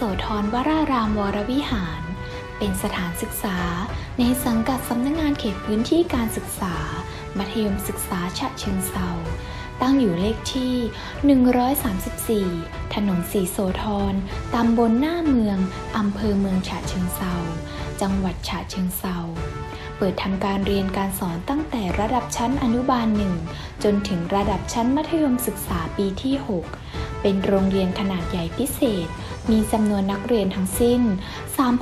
โสธรวรารามวรวิหาร เป็นสถานศึกษาในสังกัดสำนักงงานเขตพื้นที่การศึกษา มัธยมศึกษาฉะเชิงเซาตั้งอยู่เลขที่ 134 ถนนสีโสธร ตำบลหน้าเมือง อำเภอเมืองฉะเชิงเซา จังหวัดฉะเชิงเซา เปิดทำการเรียนการสอนตั้งแต่ระดับชั้นอนุบาลหนึ่งจนถึงระดับชั้นมัธยมศึกษาปีที่ 6 เป็นโรงเรียนขนาดใหญ่พิเศษ มีจำนวนนักเรียนทั้งสิ้น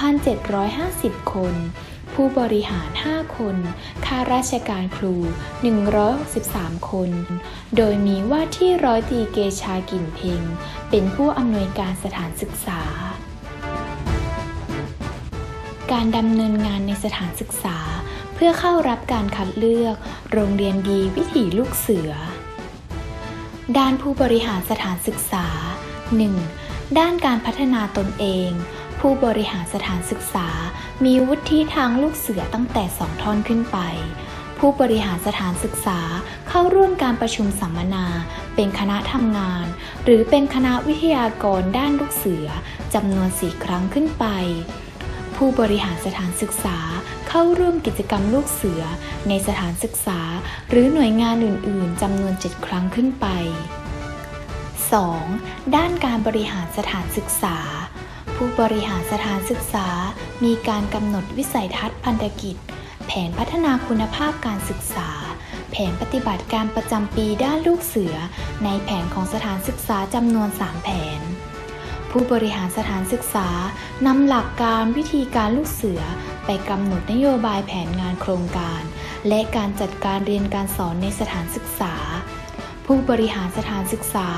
3,750 คน ผู้บริหาร 5 คน ข้าราชการครู 163 คน โดยมีว่าที่ร้อยตรีเกชากิ่นเพ็ง เป็นผู้อำนวยการสถานศึกษา การดำเนินงานในสถานศึกษา เพื่อเข้ารับการคัดเลือก โรงเรียนดีวิถีลูกเสือ ด้านผู้บริหารสถานศึกษา 1. ด้านการพัฒนาตนเอง ผู้บริหารสถานศึกษา มีวุฒิทางลูกเสือตั้งแต่สองท่อนขึ้นไป ผู้บริหารสถานศึกษาเข้าร่วมการประชุมสัมมนา เป็นคณะทำงาน หรือเป็นคณะวิทยากรด้านลูกเสือจำนวนสี่ครั้งขึ้นไป ผู้บริหารสถานศึกษา เข้าร่วมกิจกรรมลูกเสือ ในสถานศึกษา หรือหน่วยงานอื่น ๆจำนวน 7 ครั้งขึ้นไป 2. ด้านการบริหารสถานศึกษา ผู้บริหารสถานศึกษา มีการกำหนดวิสัยทัศน์พันธกิจ แผนพัฒนาคุณภาพการศึกษา แผนปฏิบัติการประจำปีด้านลูกเสือ ในแผนของสถานศึกษาจำนวน 3 แผน ผู้บริหารสถานศึกษานำหลักการวิธีการลูกเสือ ไปกำหนดนโยบายแผนงานโครงการ และการจัดการเรียนการสอนในสถานศึกษา ผู้บริหารสถานศึกษา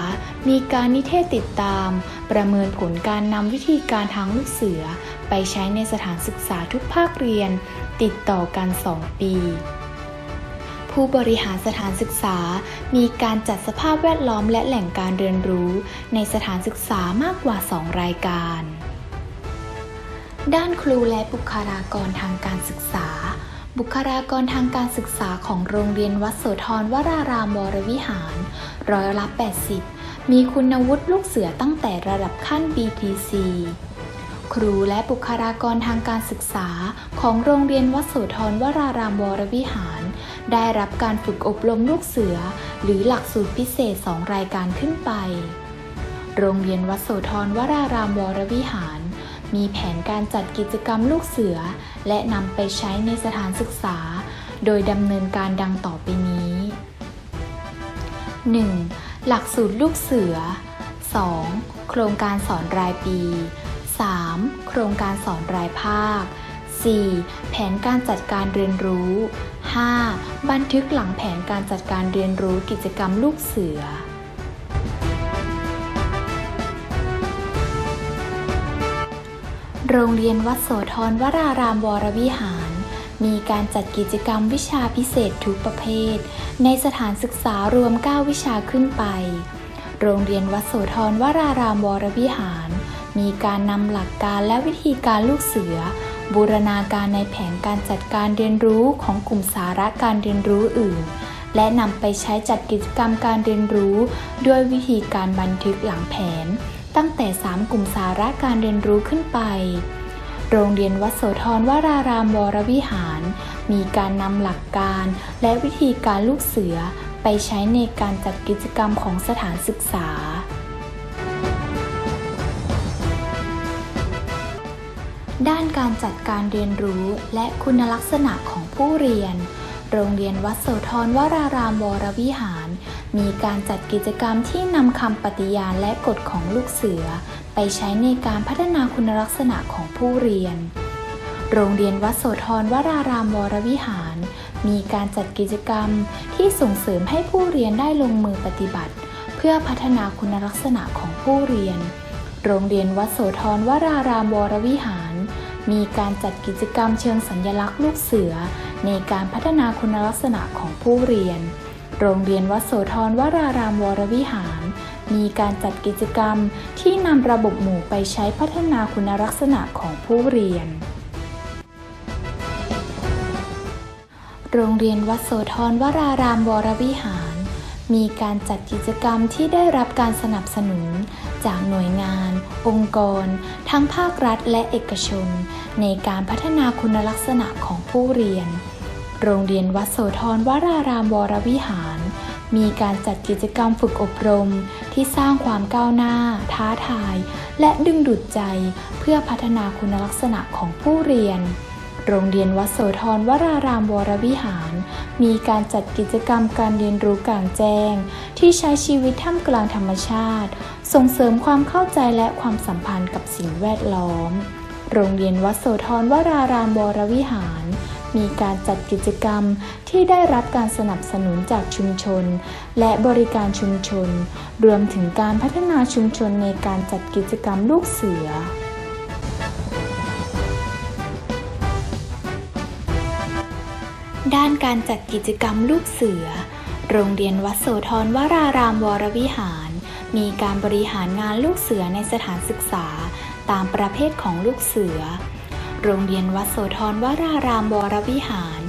มีการนิเทศติดตาม ประเมินผลการนำวิธีการทางลูกเสือ ไปใช้ในสถานศึกษาทุกภาคเรียน ติดต่อกัน 2 ปีผู้บริหารสถานศึกษา มีการจัดสภาพแวดล้อมและแหล่งการเรียนรู้ ในสถานศึกษามากกว่า 2 รายการ ด้านครูและบุคลากรทางการศึกษา บุคลากรทางการศึกษาของโรงเรียนวัดโสธรวรารามวรวิหาร ร้อยละ 80 มีคุณวุฒิลูกเสือตั้งแต่ระดับขั้น BTC ครูและบุคลากรทางการศึกษาของโรงเรียนวัดโสธรวรารามวรวิหาร ได้รับการฝึกอบรมลูกเสือ หรือหลักสูตรพิเศษ 2 รายการขึ้นไป โรงเรียนวัดโสธรวรารามวรวิหาร มีแผนการจัดกิจกรรมลูกเสือ และนำไปใช้ในสถานศึกษา โดยดำเนินการดังต่อไปนี้ 1. หลักสูตรลูกเสือ 2. โครงการสอนรายปี 3. โครงการสอนรายภาค 4. แผนการจัดการเรียนรู้ 5. บันทึกหลังแผนการจัดการเรียนรู้กิจกรรมลูกเสือ โรงเรียนวัดโสธรวรารามวรวิหาร มีการจัดกิจกรรมวิชาพิเศษทุกประเภท ในสถานศึกษารวม 9 วิชาขึ้นไป โรงเรียนวัดโสธรวรารามวรวิหาร มีการนำหลักการและวิธีการลูกเสือ บูรณาการในแผนการจัดการเรียนรู้ของกลุ่มสาระการเรียนรู้อื่น และนำไปใช้จัดกิจกรรมการเรียนรู้ ด้วยวิธีการบันทึกหลังแผน ตั้งแต่ 3 กลุ่มสาระการเรียนรู้ขึ้นไป โรงเรียนวัดโสธรวรารามวรวิหาร มีการนำหลักการและวิธีการลูกเสือไปใช้ในการจัดกิจกรรมของสถานศึกษา ด้านการจัดการเรียนรู้และคุณลักษณะของผู้เรียน โรงเรียนวัดโสธรวรารามวรวิหาร มีการจัดกิจกรรมที่นำคำปฏิญาณและกฎของลูกเสือ ไปใช้ในการพัฒนาคุณลักษณะของผู้เรียน โรงเรียนวัดโสธรวรารามวรวิหาร มีการจัดกิจกรรมที่ส่งเสริมให้ผู้เรียนได้ลงมือปฏิบัติ เพื่อพัฒนาคุณลักษณะของผู้เรียน โรงเรียนวัดโสธรวรารามวรวิหาร มีการจัดกิจกรรมเชิงสัญลักษณ์ลูกเสือ ในการพัฒนาคุณลักษณะของผู้เรียน โรงเรียนวัดโสธรวรารามวรวิหาร มีการจัดกิจกรรมที่นำระบบหมู่ไปใช้พัฒนาคุณลักษณะของผู้เรียน โรงเรียนวัดโสธรวรารามวรวิหาร มีการจัดกิจกรรมที่ได้รับการสนับสนุน จากหน่วยงาน องค์กร ทั้งภาครัฐและเอกชน ในการพัฒนาคุณลักษณะของผู้เรียน โรงเรียนวัดโสธรวรารามวรวิหาร มีการจัดกิจกรรมฝึกอบรมที่สร้างความก้าวหน้า ท้าทาย และดึงดูดใจเพื่อพัฒนาคุณลักษณะของผู้เรียน โรงเรียนวัดโสธรวรารามวรวิหาร มีการจัดกิจกรรมการเรียนรู้กลางแจ้ง ที่ใช้ชีวิตท่ามกลางธรรมชาติ ส่งเสริมความเข้าใจและความสัมพันธ์กับสิ่งแวดล้อม โรงเรียนวัดโสธรวรารามวรวิหาร มีการจัดกิจกรรมที่ได้รับการสนับสนุนจากชุมชน และบริการชุมชน รวมถึงการพัฒนาชุมชนในการจัดกิจกรรมลูกเสือด้านการจัดกิจกรรมลูกเสือ โรงเรียนวัดโสธรวรารามวรวิหาร มีการบริหารงานลูกเสือในสถานศึกษา ตามประเภทของลูกเสือ โรงเรียนวัดโสธรวรารามวรวิหาร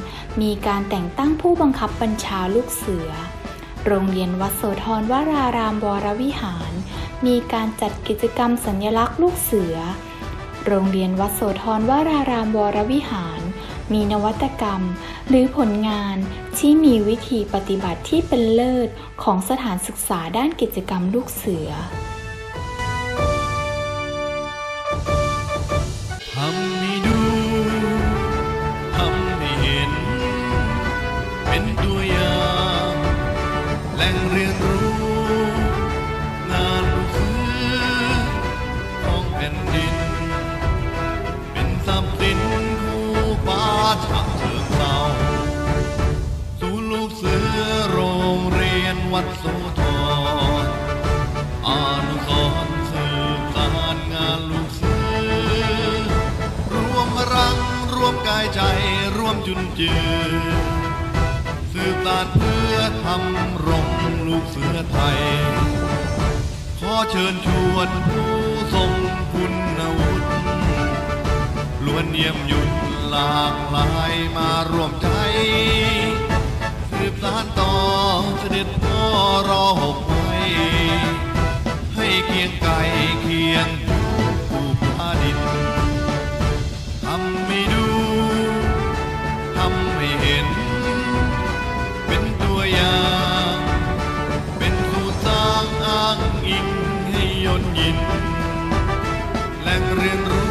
มีการแต่งตั้งผู้บังคับบัญชาลูกเสือ โรงเรียนวัดโสธรวรารามวรวิหาร มีการจัดกิจกรรมสัญลักษณ์ลูกเสือ โรงเรียนวัดโสธรวรารามวรวิหาร มีนวัตกรรม หรือผลงานที่มีวิธีปฏิบัติที่เป็นเลิศของสถานศึกษาด้านกิจกรรมลูกเสือ วัดโสธรอนุสรณ์สืบสานงานลูกเสือรวมพลังรวมกายใจร่วมจุนจือสืบสานเพื่อทำรงลูกเสือไทย ขอเชิญชวนผู้ทรงคุณวุฒิล้วนเยี่ยมหยุดหลากหลายมาร่วมใจ สืบสานต่อเสด็จพ่อรอหกไว้ให้เคียงไก่เคียงผู้พาดินทำให้ดูทำให้เห็น เป็นตัวอย่าง เป็นสูตรสร้างอ้างอิงให้ยนยิน แหล่งเรียนรู้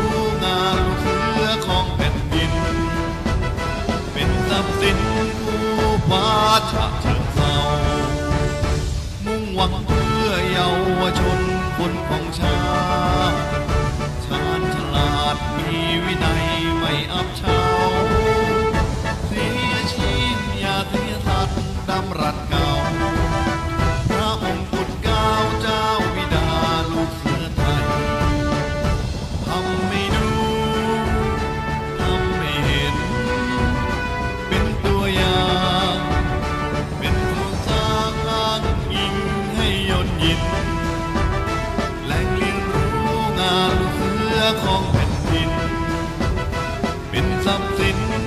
ผู้พาช รู้